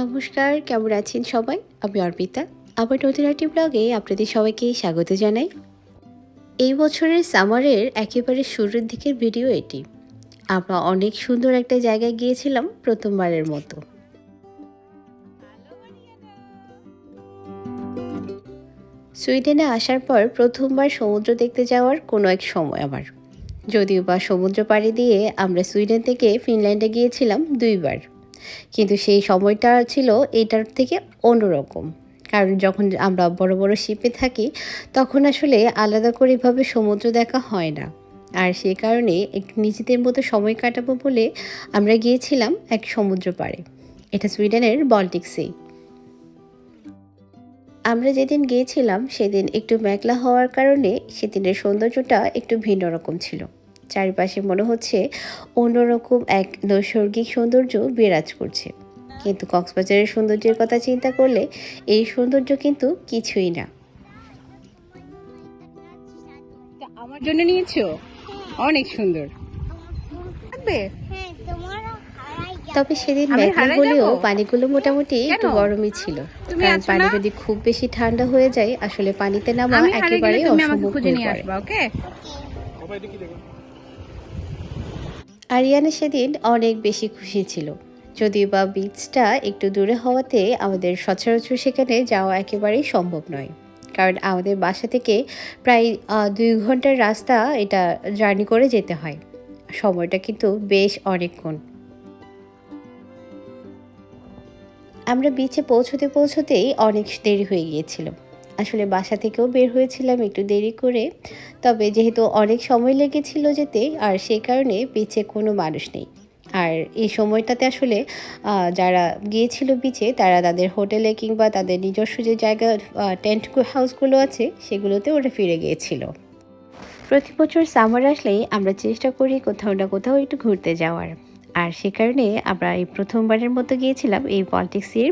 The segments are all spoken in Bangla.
নমস্কার, কেমন আছেন সবাই? আমি অর্পিতা। আমার নতুন একটি ব্লগে আপনাদের সবাইকে স্বাগত জানাই। এই বছরের সামারের একেবারে শুরুর দিকের ভিডিও এটি। আমরা অনেক সুন্দর একটা জায়গায় গিয়েছিলাম প্রথমবারের মতো। সুইডেনে আসার পর প্রথমবার সমুদ্র দেখতে যাওয়ার কোনো এক সময় আমার যদিও বা সমুদ্র পাড়ি দিয়ে আমরা সুইডেন থেকে ফিনল্যান্ডে গিয়েছিলাম দুইবার। কিন্তু সেই সময়টা ছিল এটার থেকে অন্যরকম। কারণ যখন আমরা বড় বড় শিপে থাকি, তখন আসলে আলাদা করে এভাবে সমুদ্র দেখা হয় না। আর সে কারণে একটু নিজেদের মতো সময় কাটাবো বলে আমরা গিয়েছিলাম এক সমুদ্র পাড়ে। এটা সুইডেনের বল্টিক আমরা যেদিন গিয়েছিলাম, সেদিন একটু মেঘলা হওয়ার কারণে সেদিনের সৌন্দর্যটা একটু ভিন্ন রকম ছিল। চারিপাশে মনে হচ্ছে অন্যরকম এক নৈসর্গিক সৌন্দর্য বিরাজ করছে। কিন্তু কক্সবাজারের সৌন্দর্যের কথা চিন্তা করলে এই সৌন্দর্য কিন্তু কিছুই না। আমার জন্য নিয়েছো? অনেক সুন্দর। হ্যাঁ তবে সেদিন মেঘলা হলেও পানিগুলো মোটামুটি একটু গরমই ছিল। কারণ পানি যদি খুব বেশি ঠান্ডা হয়ে যায় আসলে পানিতে নামা একেবারে অসম্ভব হয়ে পড়ে। আরিয়ানা সেদিন অনেক বেশি খুশি ছিল। যদিও বা বিচটা একটু দূরে হওয়াতে আমাদের সচরাচর সেখানে যাওয়া একেবারেই সম্ভব নয়। কারণ আমাদের বাসা থেকে প্রায় দুই ঘণ্টার রাস্তা এটা জার্নি করে যেতে হয়। সময়টা কিন্তু বেশ অনেকক্ষণ। আমরা বিচে পৌঁছতে পৌঁছতেই অনেক দেরি হয়ে গিয়েছিল। আসলে বাসা থেকেও বের হয়েছিলাম একটু দেরি করে। তবে যেহেতু অনেক সময় লেগেছিল যেতে, আর সেই কারণে বিচে কোনো মানুষ নেই। আর এই সময়টাতে আসলে যারা গিয়েছিল বিচে তারা তাদের হোটেলে কিংবা তাদের নিজস্ব যে জায়গা টেন্ট হাউসগুলো আছে, সেগুলোতে ওরা ফিরে গিয়েছিল। প্রতি বছর সামার আসলেই আমরা চেষ্টা করি কোথাও না কোথাও একটু ঘুরতে যাওয়ার। আর সে কারণে আমরা এই প্রথমবারের মতো গিয়েছিলাম এই পলিটিক্স এর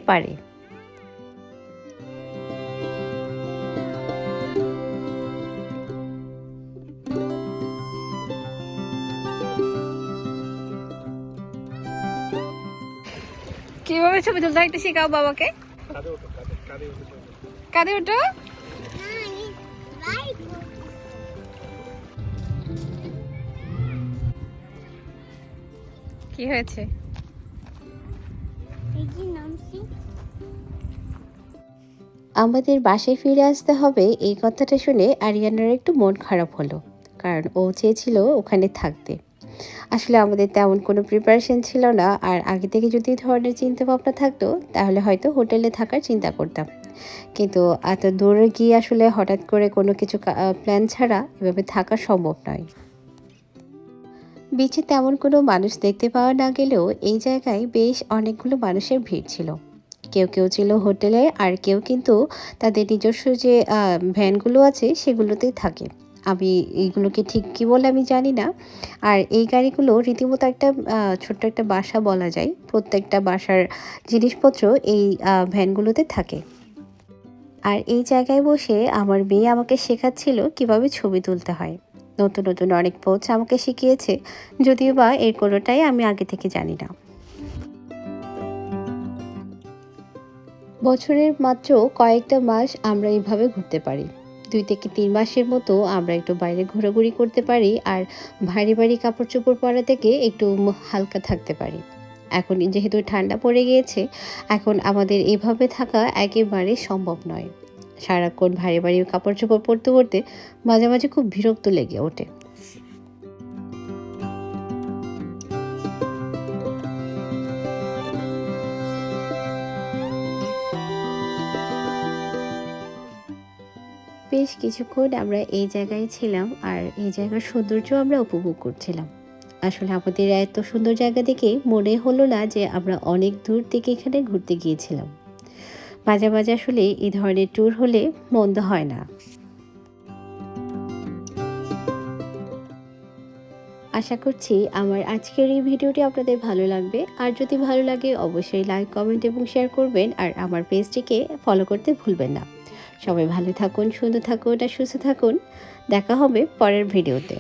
কীভাবে ছবি তুলতে একটা শেখাও বাবাকে। কাঁদে রাইট কি হয়েছে? আমাদের বাসায় ফিরে আসতে হবে, এই কথাটা শুনে আরিয়ানার একটু মন খারাপ হলো, কারণ ও চেয়েছিল ওখানে থাকতে। আসলে আমাদের তেমন কোনো প্রিপারেশন ছিল না। আর আগে থেকে যদি ধরনের চিন্তা ভাবনা থাকতো, তাহলে হয়তো হোটেলে থাকার চিন্তা করতাম। কিন্তু এত দূরে গিয়ে আসলে হঠাৎ করে কোনো কিছু প্ল্যান ছাড়া এভাবে থাকা সম্ভব নয়। বিচে তেমন কোনো মানুষ দেখতে পাওয়া না গেলেও এই জায়গায় বেশ অনেকগুলো মানুষের ভিড় ছিল। কেউ কেউ ছিল হোটেলে, আর কেউ কিন্তু তাদের নিজস্ব যে ভ্যানগুলো আছে, সেগুলোতেই থাকে। আমি এইগুলোকে ঠিক কী বলে আমি জানি না। আর এই গাড়িগুলো রীতিমতো একটা ছোট্ট একটা বাসা বলা যায়। প্রত্যেকটা বাসার জিনিসপত্র এই ভ্যানগুলোতে থাকে। আর এই জায়গায় বসে আমার মেয়ে আমাকে শেখাচ্ছিল কীভাবে ছবি তুলতে হয়। নতুন নতুন অনেক পোজ আমাকে শিখিয়েছে। যদিও বা এর কোনোটাই আমি আগে থেকে জানি না। বছরের মাত্র কয়েকটা মাস আমরা এইভাবে ঘুরতে পারি। দুই থেকে তিন মাসের মতো আমরা একটু বাইরে ঘোরাঘুরি করতে পারি আর ভারী ভারী কাপড় চোপড় পরা থেকে একটু হালকা থাকতে পারি। এখন যেহেতু ঠান্ডা পড়ে গিয়েছে, এখন আমাদের এভাবে থাকা একেবারে সম্ভব নয়। সারাক্ষণ ভারী ভারী কাপড় চোপড় পরতে পরতে মাঝে মাঝে খুব বিরক্ত লেগে ওঠে। বেশ কিছুক্ষণ আমরা এই জায়গায় ছিলাম আর এই জায়গার সৌন্দর্য আমরা উপভোগ করছিলাম। আসলে আমাদের এত সুন্দর জায়গা দেখে মনে হলো না যে আমরা অনেক দূর থেকে এখানে ঘুরতে গিয়েছিলাম। মাঝে মাঝে আসলে এই ধরনের ট্যুর হলে মন্দ হয় না। আশা করছি আমার আজকের এই ভিডিওটি আপনাদের ভালো লাগবে। আর যদি ভালো লাগে, অবশ্যই লাইক কমেন্ট এবং শেয়ার করবেন। আর আমার পেজটিকে ফলো করতে ভুলবেন না। সবাই ভালো থাকুন সুন্দর থাকুন আর সুস্থ থাকুন। দেখা হবে পরের ভিডিওতে।